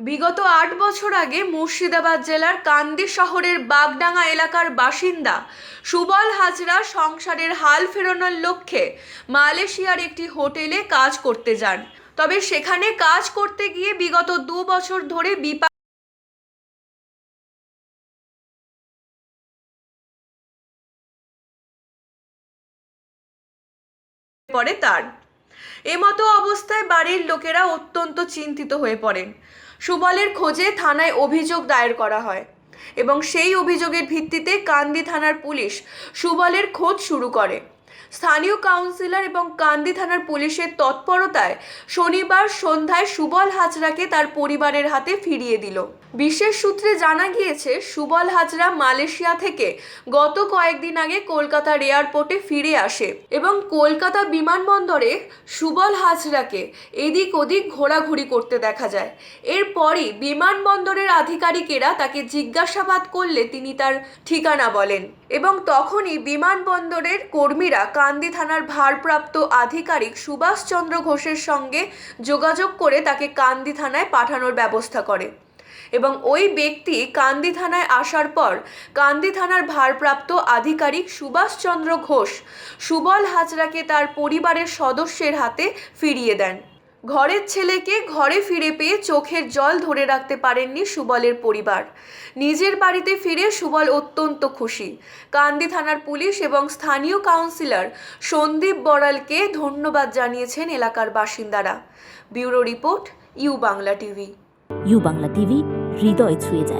বিগত আট বছর আগে মুর্শিদাবাদ জেলার কান্দি শহরের বাগডাঙ্গা এলাকার বাসিন্দা সুবল হাজরা সংসারের হাল ফেরানোর লক্ষ্যে মালয়েশিয়ার একটি হোটেলে কাজ করতে যান। তবে সেখানে কাজ করতে গিয়ে বিগত দু বছর ধরে বিপা পড়ে তার। এমতো অবস্থায় বাড়ির লোকেরা অত্যন্ত চিন্তিত হয়ে পড়েন। সুবলের খোঁজে থানায় অভিযোগ দায়ের করা হয় এবং সেই অভিযোগের ভিত্তিতে কান্দি থানার পুলিশ সুবলের খোঁজ শুরু করে। স্থানীয় কাউন্সিলর এবং কান্দি থানার পুলিশের তৎপরতায় শনিবার সন্ধ্যায় সুবল হাজরাকে তার পরিবারের হাতে ফিরিয়ে দিল। বিশেষ সূত্রে জানা গিয়েছে, সুবল হাজরা মালয়েশিয়া থেকে গত কয়েকদিন আগে কলকাতার এয়ারপোর্টে ফিরে আসে এবং কলকাতা বিমানবন্দরে সুবল হাজরাকে এদিক ওদিক ঘোরাঘুরি করতে দেখা যায়। এরপরই বিমানবন্দরের আধিকারিকেরা তাকে জিজ্ঞাসাবাদ করলে তিনি তার ঠিকানা বলেন। এবং তখনই বিমানবন্দরের কর্মীরা কান্দি থানার ভারপ্রাপ্ত আধিকারিক সুভাষচন্দ্র ঘোষের সঙ্গে যোগাযোগ করে তাকে কান্দি থানায় পাঠানোর ব্যবস্থা করে। এবং ওই ব্যক্তি কান্দি থানায় আসার পর কান্দি থানার ভারপ্রাপ্ত আধিকারিক সুভাষচন্দ্র ঘোষ সুবল হাজরাকে তার পরিবারের সদস্যের হাতে ফিরিয়ে দেন। ঘরের ছেলেকে ঘরে ফিরে পেয়ে চোখের জল ধরে রাখতে পারেননি সুবলের পরিবার। নিজের বাড়িতে ফিরে সুবল অত্যন্ত খুশি। কান্দি থানার পুলিশ এবং স্থানীয় কাউন্সিলর সন্দীপ বড়ালকে ধন্যবাদ জানিয়েছেন এলাকার বাসিন্দারা। Bureau report, U Bangla TV. U Bangla TV, হৃদয় ছুঁয়ে যায়।